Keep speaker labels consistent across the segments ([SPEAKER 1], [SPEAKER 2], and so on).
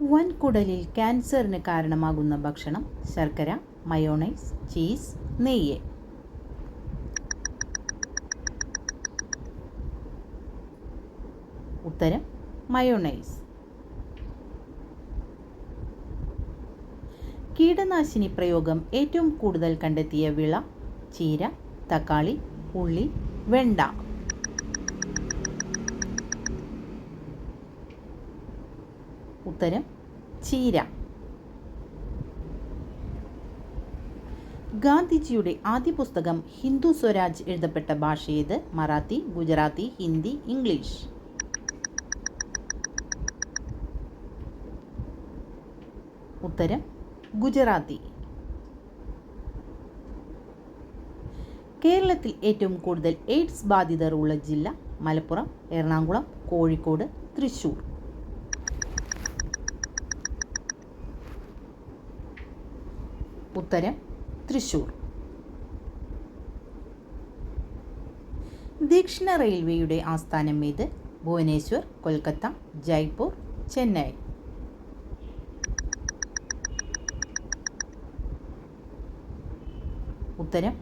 [SPEAKER 1] വൻകുടലിൽ ക്യാൻസറിന് കാരണമാകുന്ന ഭക്ഷണം ശർക്കര മയോണൈസ് ചീസ് നെയ്യ്. ഉത്തരം മയോണൈസ്. കീടനാശിനി പ്രയോഗം ഏറ്റവും കൂടുതൽ കണ്ടെത്തിയ വിള ചീര തക്കാളി ഉള്ളി വെണ്ട. ഉത്തരം ചീര. ഗാന്ധിജിയുടെ ആദ്യ പുസ്തകം ഹിന്ദു സ്വരാജ് എഴുതപ്പെട്ട ഭാഷ ഏത്? മറാത്തി ഗുജറാത്തി ഹിന്ദി ഇംഗ്ലീഷ്. ഉത്തരം ഗുജറാത്തി. കേരളത്തിൽ ഏറ്റവും കൂടുതൽ എയ്ഡ്സ് ബാധിതർ ഉള്ള ജില്ല മലപ്പുറം എറണാകുളം കോഴിക്കോട് തൃശൂർ ഉത്തരം തൃശൂർ. ദക്ഷിണ റെയിൽവേയുടെ ആസ്ഥാനം ഏത്? ഭുവനേശ്വർ കൊൽക്കത്ത ജയ്പൂർ ചെന്നൈ. ഉത്തരം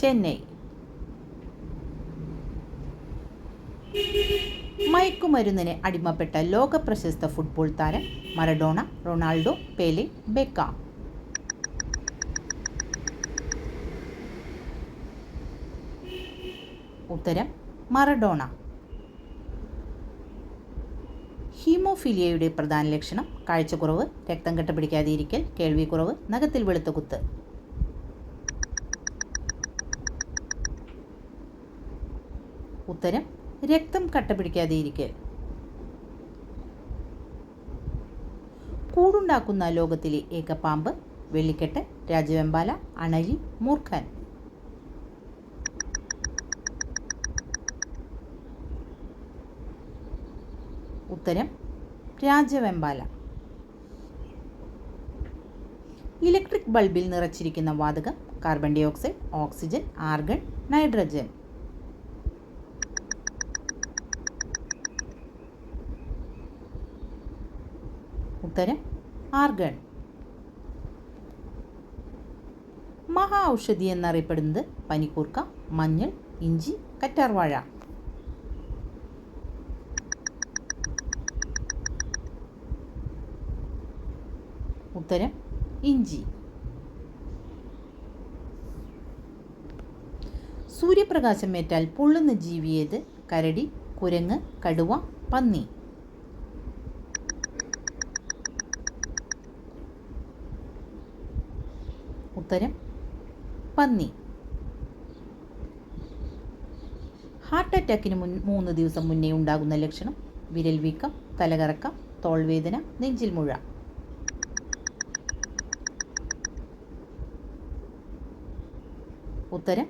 [SPEAKER 1] ചെന്നൈ. മയക്കുമരുന്നിന് അടിമപ്പെട്ട ലോക പ്രശസ്ത ഫുട്ബോൾ താരം മറഡോണ റൊണാൾഡോ പേലെ ബെക്ക. ഉത്തരം മറഡോണ. ഹീമോഫീലിയയുടെ പ്രധാന ലക്ഷണം കാഴ്ചക്കുറവ് രക്തം കെട്ടപിടിക്കാതിരിക്കൽ കേൾവിക്കുറവ് നഖത്തിൽ വെളുത്ത കുത്ത്. ഉത്തരം രക്തം കട്ടപിടിക്കാതിരിക്കൽ. കൂടുണ്ടാക്കുന്ന ലോകത്തിലെ ഏക പാമ്പ് വെള്ളിക്കെട്ട് രാജവെമ്പാല അണലി മൂർഖൻ. ഉത്തരം രാജവെമ്പാല. ഇലക്ട്രിക് ബൾബിൽ നിറച്ചിരിക്കുന്ന വാതകം carbon dioxide oxygen argon nitrogen. ഉത്തരം ആർഗൺ. മഹാ ഔഷധി എന്നറിയപ്പെടുന്നത് പനിക്കൂർക്ക മഞ്ഞൾ ഇഞ്ചി കറ്റാർവാഴ. ഉത്തരം ഇഞ്ചി. സൂര്യപ്രകാശം ഏറ്റാൽ പൊള്ളുന്ന ജീവിയേത് കരടി കുരങ്ങ് കടുവ പന്നി. ഉത്തരം പന്നി. ഹാർട്ട് അറ്റാക്കിന് മുൻ മൂന്ന് ദിവസം മുന്നേ ഉണ്ടാകുന്ന ലക്ഷണം വിരൽ വീക്കം തലകറക്കം തോൾവേദന നെഞ്ചിൽ മുഴ. ഉത്തരം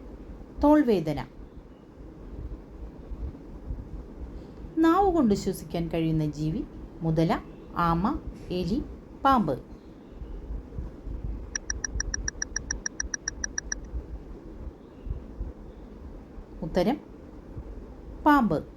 [SPEAKER 1] തോൾവേദന. നാവ് കൊണ്ട് ശ്വസിക്കാൻ കഴിയുന്ന ജീവി മുതല ആമ എലി പാമ്പ്. ഉത്തരം പാമ്പ്.